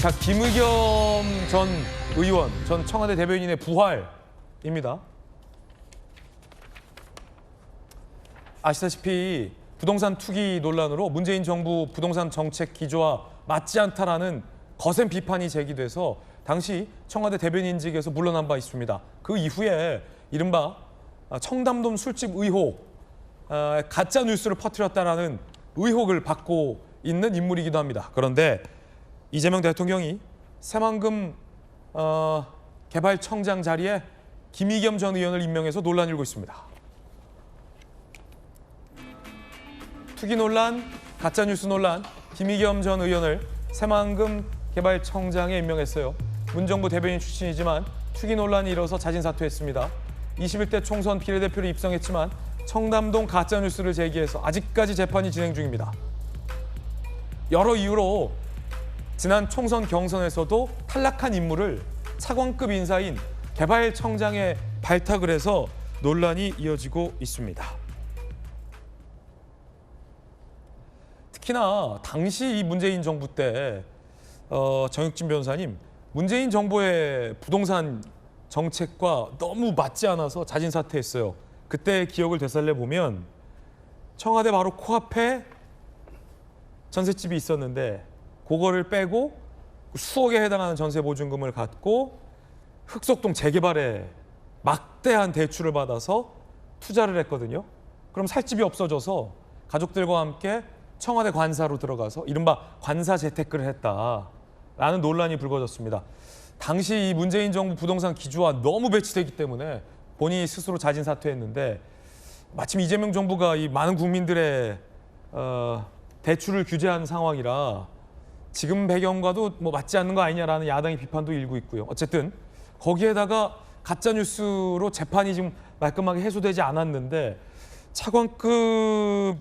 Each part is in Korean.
자, 김의겸 전 의원, 전 청와대 대변인의 부활입니다. 아시다시피 부동산 투기 논란으로 문재인 정부 부동산 정책 기조와 맞지 않다라는 거센 비판이 제기돼서 당시 청와대 대변인직에서 물러난 바 있습니다. 그 이후에 이른바 청담동 술집 의혹, 아, 가짜 뉴스를 퍼뜨렸다라는 의혹을 받고 있는 인물이기도 합니다. 그런데 이재명 대통령이 새만금 어, 개발청장 자리에 김의겸 전 의원을 임명해서 논란이 일고 있습니다. 투기 논란, 가짜 뉴스 논란, 김의겸 전 의원을 새만금 개발청장에 임명했어요. 문정부 대변인 출신이지만 투기 논란이 일어서 자진 사퇴했습니다. 21대 총선 비례대표로 입성했지만 청담동 가짜 뉴스를 제기해서 아직까지 재판이 진행 중입니다. 여러 이유로 지난 총선 경선에서도 탈락한 인물을 차관급 인사인 개발청장에 발탁을 해서 논란이 이어지고 있습니다. 특히나 당시 이 문재인 정부 때 어, 정혁진 변호사님 문재인 정부의 부동산 정책과 너무 맞지 않아서 자진 사퇴했어요. 그때 기억을 되살려 보면 청와대 바로 코앞에 전셋집이 있었는데 그거를 빼고 수억에 해당하는 전세 보증금을 갖고 흑석동 재개발에 막대한 대출을 받아서 투자를 했거든요. 그럼 살 집이 없어져서 가족들과 함께 청와대 관사로 들어가서 이른바 관사 재테크를 했다라는 논란이 불거졌습니다. 당시 이 문재인 정부 부동산 기조와 너무 배치되기 때문에 본인이 스스로 자진 사퇴했는데 마침 이재명 정부가 이 많은 국민들의 어, 대출을 규제한 상황이라 지금 배경과도 뭐 맞지 않는 거 아니냐라는 야당의 비판도 일고 있고요. 어쨌든 거기에다가 가짜 뉴스로 재판이 지금 말끔하게 해소되지 않았는데 차관급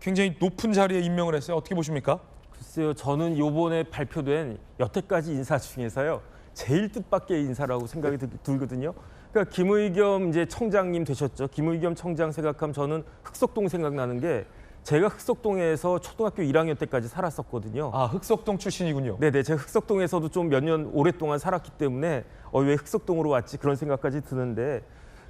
굉장히 높은 자리에 임명을 했어요. 어떻게 보십니까? 글쎄요, 저는 요번에 발표된 여태까지 인사 중에서요 제일 뜻밖의 인사라고 생각이 들- 들거든요. 그러니까 김의겸 이제 청장님 되셨죠. 김의겸 청장 생각하면 저는 흑석동 생각나는 게 제가 흑석동에서 초등학교 1학년 때까지 살았었거든요. 아 흑석동 출신이군요. 네네, 제가 흑석동에서도 좀 몇 년 오랫동안 살았기 때문에 어, 왜 흑석동으로 왔지 그런 생각까지 드는데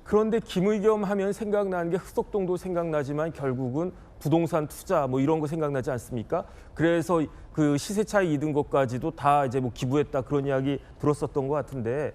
그런데 김의겸 하면 생각나는 게 흑석동도 생각나지만 결국은 부동산 투자 뭐 이런 거 생각나지 않습니까? 그래서 그 시세 차익 이든 것까지도 다 이제 뭐 기부했다 그런 이야기 들었었던 것 같은데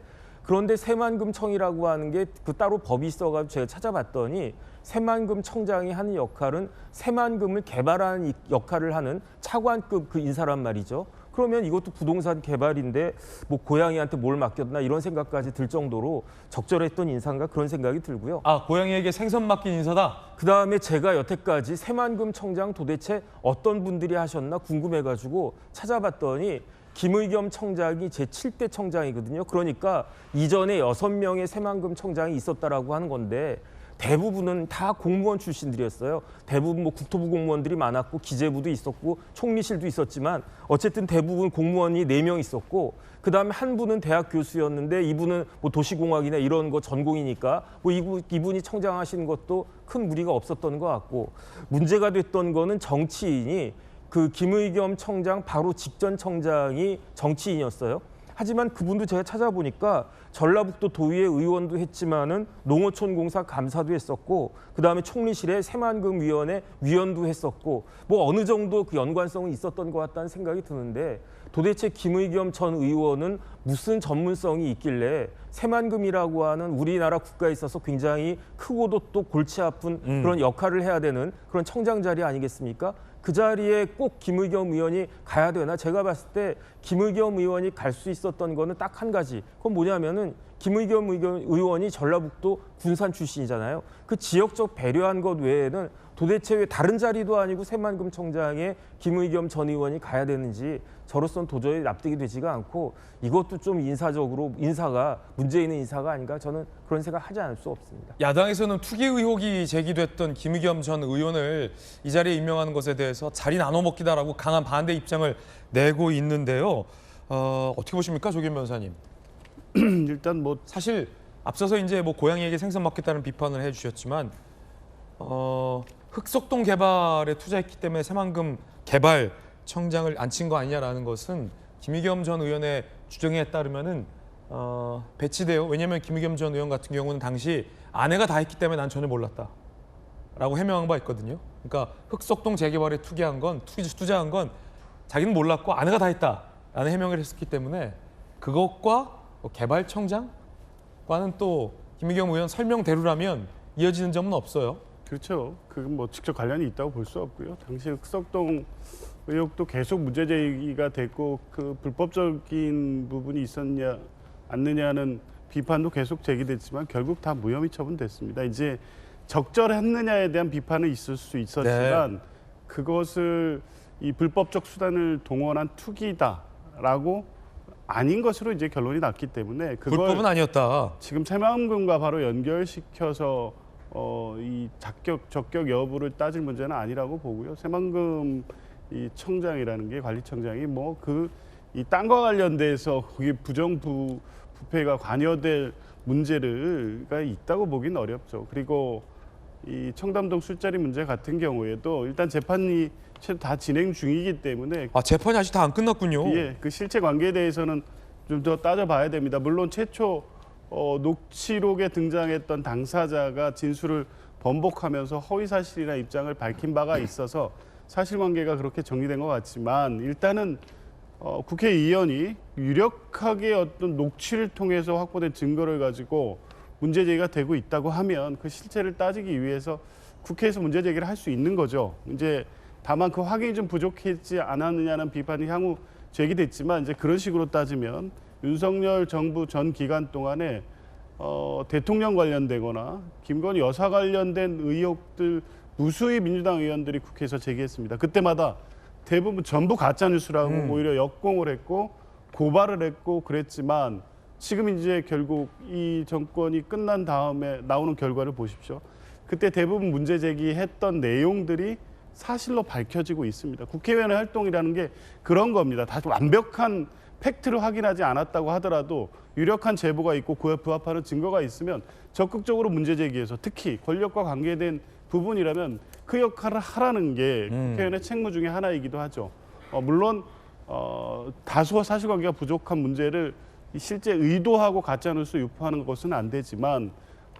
그런데 새만금청이라고 하는 게 그 따로 법이 있어가지고 제가 찾아봤더니 새만금 청장이 하는 역할은 새만금을 개발하는 이- 역할을 하는 차관급 그 인사란 말이죠. 그러면 이것도 부동산 개발인데 뭐 고양이한테 뭘 맡겼나 이런 생각까지 들 정도로 적절했던 인사인가 그런 생각이 들고요. 아 고양이에게 생선 맡긴 인사다. 그 다음에 제가 여태까지 새만금 청장 도대체 어떤 분들이 하셨나 궁금해가지고 찾아봤더니 김의겸 청장이 제 7대 청장이거든요. 그러니까 이전에 여섯 명의 새만금 청장이 있었다라고 하는 건데 대부분은 다 공무원 출신들이었어요. 대부분 뭐 국토부 공무원들이 많았고 기재부도 있었고 총리실도 있었지만 어쨌든 대부분 공무원이 네 명 있었고 그 다음에 한 분은 대학 교수였는데 이분은 뭐 도시공학이나 이런 거 전공이니까 뭐 이분, 이분이 청장하시는 것도 큰 무리가 없었던 것 같고 문제가 됐던 거는 정치인이 그 김의겸 청장 바로 직전 청장이 정치인이었어요. 하지만 그분도 제가 찾아보니까 전라북도 도의회 의원도 했지만은 농어촌 공사 감사도 했었고 그다음에 총리실에 새만금 위원회 위원도 했었고 뭐 어느 정도 그 연관성은 있었던 것 같다는 생각이 드는데 도대체 김의겸 전 의원은 무슨 전문성이 있길래 새만금이라고 하는 우리나라 국가에 있어서 굉장히 크고도 또 골치 아픈 그런 역할을 해야 되는 그런 청장 자리 아니겠습니까? 그 자리에 꼭 김의겸 의원이 가야 되나? 제가 봤을 때 김의겸 의원이 갈 수 있었던 거는 딱 한 가지. 그건 뭐냐면은 김의겸 의원이 전라북도 군산 출신이잖아요. 그 지역적 배려한 것 외에는 도대체 왜 다른 자리도 아니고 새만금 청장에 김의겸 전 의원이 가야 되는지 저로서는 도저히 납득이 되지가 않고 이것도 좀 인사적으로 인사가 문제 있는 인사가 아닌가 저는 그런 생각 하지 않을 수 없습니다. 야당에서는 투기 의혹이 제기됐던 김의겸 전 의원을 이 자리에 임명하는 것에 대해서 자리 나눠 먹기다라고 강한 반대 입장을 내고 있는데요. 어, 어떻게 보십니까, 조겸 변호사님? 일단 뭐 사실 앞서서 이제 뭐 고양이에게 생선 먹겠다는 비판을 해주셨지만 어, 흑석동 개발에 투자했기 때문에 새만금 개발 청장을 앉힌 거 아니냐라는 것은 김의겸 전 의원의 주장에 따르면은 어, 배치돼요. 왜냐하면 김의겸 전 의원 같은 경우는 당시 아내가 다 했기 때문에 난 전혀 몰랐다. 라고 해명한 바 있거든요. 그러니까 흑석동 재개발에 투기한 건 투- 투자한 건 자기는 몰랐고 아내가 다 했다라는 해명을 했었기 때문에 그것과 뭐 개발청장과는 또 김의겸 의원 설명대로라면 이어지는 점은 없어요. 그렇죠. 그건 뭐 직접 관련이 있다고 볼 수 없고요. 당시 흑석동 의혹도 계속 문제 제기가 됐고 그 불법적인 부분이 있었냐 않느냐는 비판도 계속 제기됐지만 결국 다 무혐의 처분됐습니다. 이제 적절했느냐에 대한 비판은 있을 수 있었지만 네. 그것을 이 불법적 수단을 동원한 투기다라고 아닌 것으로 이제 결론이 났기 때문에 그걸 불법은 아니었다. 지금 새마음금과 바로 연결시켜서 어, 이 적격 적격 여부를 따질 문제는 아니라고 보고요. 새만금 이 청장이라는 게 관리청장이 뭐 그 이 땅과 관련돼서 그게 부정부 부패가 관여될 문제를가 있다고 보기는 어렵죠. 그리고 이 청담동 술자리 문제 같은 경우에도 일단 재판이 최- 다 진행 중이기 때문에 아 재판이 아직 다 안 끝났군요. 예, 그 실체 관계에 대해서는 좀 더 따져봐야 됩니다. 물론 최초 어, 녹취록에 등장했던 당사자가 진술을 번복하면서 허위 사실이나 입장을 밝힌 바가 있어서 사실관계가 그렇게 정리된 것 같지만 일단은 어, 국회의원이 유력하게 어떤 녹취를 통해서 확보된 증거를 가지고 문제 제기가 되고 있다고 하면 그 실체를 따지기 위해서 국회에서 문제 제기를 할 수 있는 거죠. 이제 다만 그 확인이 좀 부족했지 않았느냐는 비판이 향후 제기됐지만 이제 그런 식으로 따지면 윤석열 정부 전 기간 동안에 어, 대통령 관련되거나 김건희 여사 관련된 의혹들 무수히 민주당 의원들이 국회에서 제기했습니다. 그때마다 대부분 전부 가짜 뉴스라고 음. 오히려 역공을 했고 고발을 했고 그랬지만 지금 이제 결국 이 정권이 끝난 다음에 나오는 결과를 보십시오. 그때 대부분 문제 제기했던 내용들이 사실로 밝혀지고 있습니다. 국회의원의 활동이라는 게 그런 겁니다. 다 완벽한 팩트를 확인하지 않았다고 하더라도 유력한 제보가 있고 그에 부합하는 증거가 있으면 적극적으로 문제 제기해서 특히 권력과 관계된 부분이라면 그 역할을 하라는 게 음. 국회의원의 책무 중에 하나이기도 하죠. 어, 물론 어, 다소 사실관계가 부족한 문제를 이 실제 의도하고 가짜뉴스 유포하는 것은 안 되지만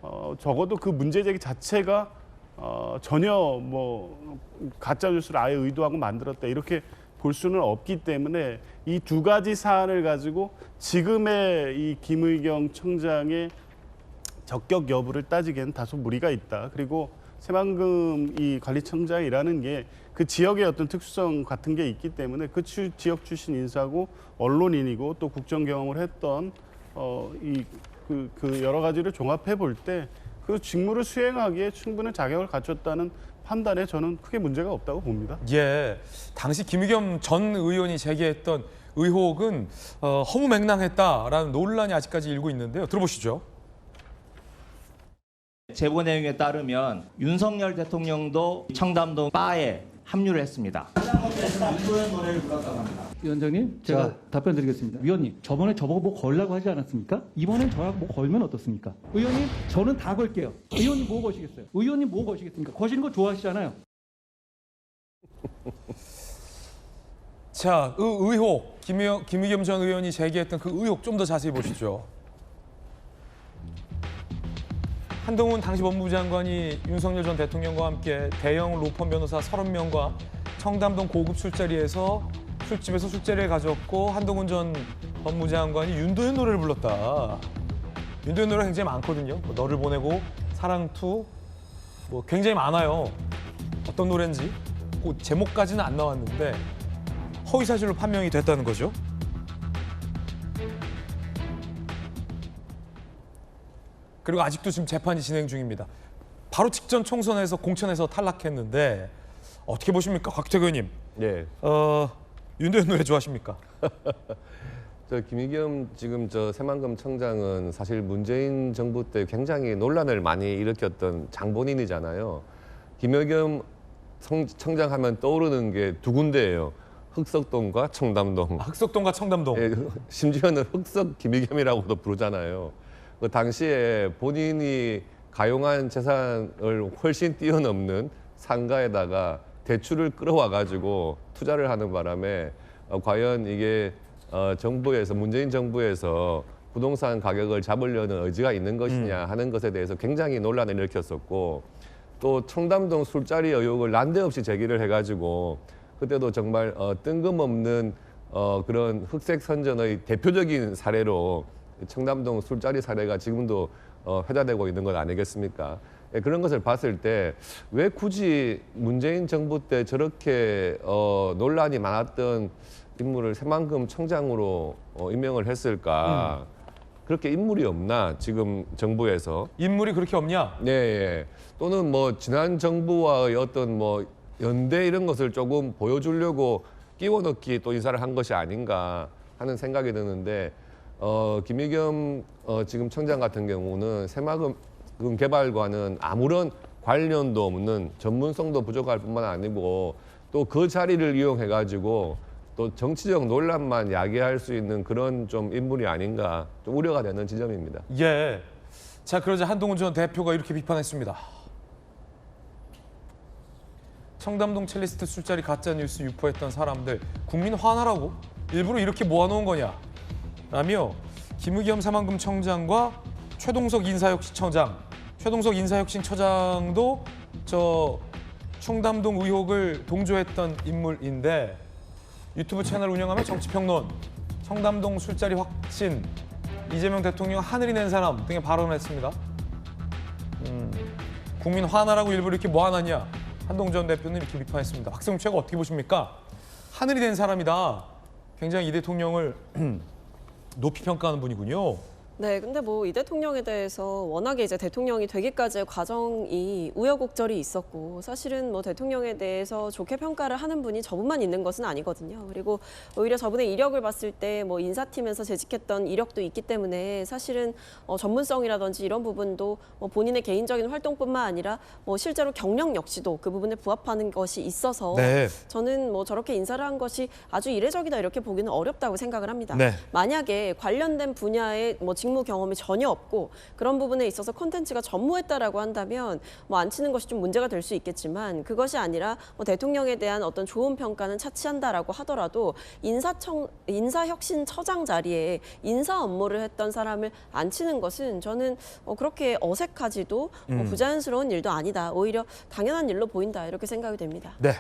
어, 적어도 그 문제 제기 자체가 어, 전혀 뭐 가짜 뉴스를 아예 의도하고 만들었다 이렇게 볼 수는 없기 때문에 이 두 가지 사안을 가지고 지금의 이 김의경 청장의 적격 여부를 따지기에는 다소 무리가 있다. 그리고 새만금 이 관리청장이라는 게 그 지역의 어떤 특수성 같은 게 있기 때문에 그 추- 지역 출신 인사고 언론인이고 또 국정 경험을 했던 어이그 그 여러 가지를 종합해 볼 때 그 직무를 수행하기에 충분한 자격을 갖췄다는 판단에 저는 크게 문제가 없다고 봅니다. 예, 당시 김의겸 전 의원이 제기했던 의혹은 어, 허무맹랑했다라는 논란이 아직까지 일고 있는데요. 들어보시죠. 제보 내용에 따르면 윤석열 대통령도 청담동 바에 합류를 했습니다. 위원장님, 제가 답변 드리겠습니다. 위원님, 저번에 저보고 뭐 걸라고 하지 않았습니까? 이번엔 저하고 뭐 걸면 어떻습니까? 의원님, 저는 다 걸게요. 의원님 뭐 거시겠어요? 의원님 뭐 거시겠습니까? 거시는 거 좋아하시잖아요. 자, 의, 의혹 김의, 김의겸 전 의원이 제기했던 그 의혹 좀 더 자세히 보시죠. 한동훈 당시 법무부 장관이 윤석열 전 대통령과 함께 대형 로펌 변호사 30명과 청담동 고급 술자리에서 술집에서 술자리를 가졌고 한동훈 전 법무부 장관이 윤도현 노래를 불렀다. 윤도현 노래 굉장히 많거든요. 뭐 너를 보내고 사랑투 뭐 굉장히 많아요. 어떤 노래인지 그 제목까지는 안 나왔는데 허위 사실로 판명이 됐다는 거죠. 그리고 아직도 지금 재판이 진행 중입니다. 바로 직전 총선에서 공천에서 탈락했는데 어떻게 보십니까, 곽태근 의원님? 예, 어, 윤도현 노래 좋아하십니까? 저 김의겸 지금 저 새만금 청장은 사실 문재인 정부 때 굉장히 논란을 많이 일으켰던 장본인이잖아요. 김의겸 청, 청장 하면 떠오르는 게 두 군데예요. 흑석동과 청담동. 아, 흑석동과 청담동. 예, 심지어는 흑석 김의겸이라고도 부르잖아요. 그 당시에 본인이 가용한 재산을 훨씬 뛰어넘는 상가에다가 대출을 끌어와 가지고 투자를 하는 바람에 어, 과연 이게 어, 정부에서 문재인 정부에서 부동산 가격을 잡으려는 의지가 있는 음. 것이냐 하는 것에 대해서 굉장히 논란을 일으켰었고 또 청담동 술자리 의혹을 난데없이 제기를 해가지고 그때도 정말 어, 뜬금없는 어, 그런 흑색 선전의 대표적인 사례로 청담동 술자리 사례가 지금도 어, 회자되고 있는 것 아니겠습니까? 예, 그런 것을 봤을 때 왜 굳이 문재인 정부 때 저렇게 어, 논란이 많았던 인물을 새만금 청장으로 어, 임명을 했을까? 그렇게 인물이 없나 지금 정부에서? 인물이 그렇게 없냐? 네, 예. 또는 뭐 지난 정부와의 어떤 뭐 연대 이런 것을 조금 보여주려고 끼워넣기 또 인사를 한 것이 아닌가 하는 생각이 드는데 어, 김의겸 어, 지금 청장 같은 경우는 새마금 개발과는 아무런 관련도 없는 전문성도 부족할 뿐만 아니고 또 그 자리를 이용해 가지고 또 정치적 논란만 야기할 수 있는 그런 좀 인물이 아닌가 좀 우려가 되는 지점입니다. 예. 자 그러자 한동훈 전 대표가 이렇게 비판했습니다. 청담동 첼리스트 술자리 가짜 뉴스 유포했던 사람들 국민 화나라고 일부러 이렇게 모아놓은 거냐? 라며 김의겸 사만금 청장과 최동석 인사혁신처장, 최동석 인사혁신처장도 저 청담동 의혹을 동조했던 인물인데 유튜브 채널 운영하며 정치평론, 청담동 술자리 확신, 이재명 대통령 하늘이 낸 사람 등의 발언을 했습니다. 음, 국민 화나라고 일부러 이렇게 모아놨냐? 한동훈 전 대표는 이렇게 비판했습니다. 최가 어떻게 보십니까? 하늘이 된 사람이다. 굉장히 이 대통령을 높이 평가하는 분이군요. 네, 근데 뭐 이 대통령에 대해서 워낙에 이제 대통령이 되기까지의 과정이 우여곡절이 있었고 사실은 뭐 대통령에 대해서 좋게 평가를 하는 분이 저분만 있는 것은 아니거든요. 그리고 오히려 저분의 이력을 봤을 때 뭐 인사팀에서 재직했던 이력도 있기 때문에 사실은 어, 전문성이라든지 이런 부분도 뭐 본인의 개인적인 활동뿐만 아니라 뭐 실제로 경력 역시도 그 부분에 부합하는 것이 있어서 네. 저는 뭐 저렇게 인사를 한 것이 아주 이례적이다 이렇게 보기는 어렵다고 생각을 합니다. 네. 만약에 관련된 분야에 뭐 직무 경험이 전혀 없고 그런 부분에 있어서 콘텐츠가 전무했다라고 한다면 뭐 안 치는 것이 좀 문제가 될 수 있겠지만 그것이 아니라 뭐 대통령에 대한 어떤 좋은 평가는 차치한다라고 하더라도 인사청 인사혁신처장 자리에 인사 업무를 했던 사람을 안 치는 것은 저는 어, 그렇게 어색하지도 뭐 부자연스러운 일도 아니다. 오히려 당연한 일로 보인다 이렇게 생각이 됩니다. 네.